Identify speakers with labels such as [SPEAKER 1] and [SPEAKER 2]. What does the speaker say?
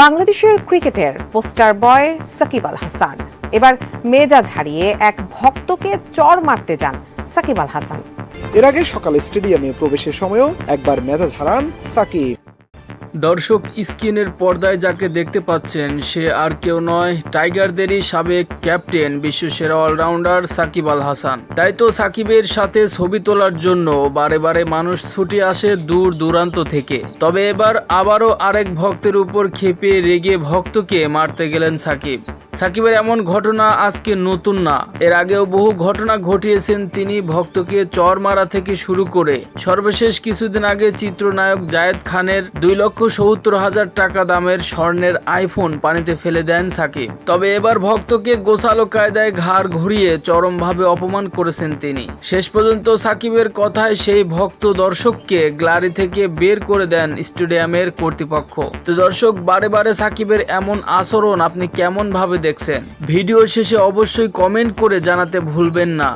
[SPEAKER 1] বাংলাদেশের ক্রিকেটের poster boy Shakib Al Hasan. এবার মেজাজ হারিয়ে এক ভক্তকে চর মারতে যান সাকিব আল হাসান।
[SPEAKER 2] এর আগে সকালে স্টেডিয়ামে প্রবেশের সময়ও একবার মেজাজ হারান সাকিব।
[SPEAKER 3] দর্শক স্ক্রিনের পর্দায় যাকে দেখতে পাচ্ছেন, সে আর কেউ নয়। টাইগারদেরই সাবেক ক্যাপ্টেন, বিশ্বসেরা অলরাউন্ডার সাকিব আল হাসান। তাই তো সাকিবের সাথে ছবি তোলার জন্য বারে বারে মানুষ ছুটে আসে দূর দূরান্ত থেকে। তবে এবার আবারও আরেক ভক্তের উপর খেপে রেগে ভক্তকে মারতে গেলেন সাকিব। সাকিবের এমন ঘটনা আজকে নতুন না। এর আগেও বহু ঘটনা ঘটিয়েছেন তিনি ভক্তকে চর মারা থেকে শুরু করে। সর্বশেষ কিছুদিন আগে চিত্রনায়ক জায়েদ খানের দুই লক্ষ সত্তর হাজার টাকা দামের স্বর্ণের আইফোন পানিতে ফেলে দেন সাকিব। তবে এবার ভক্তকে গোছালো কায়দায় ঘাড় ঘুরিয়ে চরমভাবে অপমান করেছেন তিনি। শেষ পর্যন্ত সাকিবের কথায় সেই ভক্ত দর্শককে গ্লারি থেকে বের করে দেন স্টেডিয়ামের কর্তৃপক্ষ। তো দর্শক, বারে বারে সাকিবের এমন আচরণ আপনি কেমন ভাবে দেখছেন। ভিডিও শেষে অবশ্যই কমেন্ট করে জানাতে ভুলবেন না।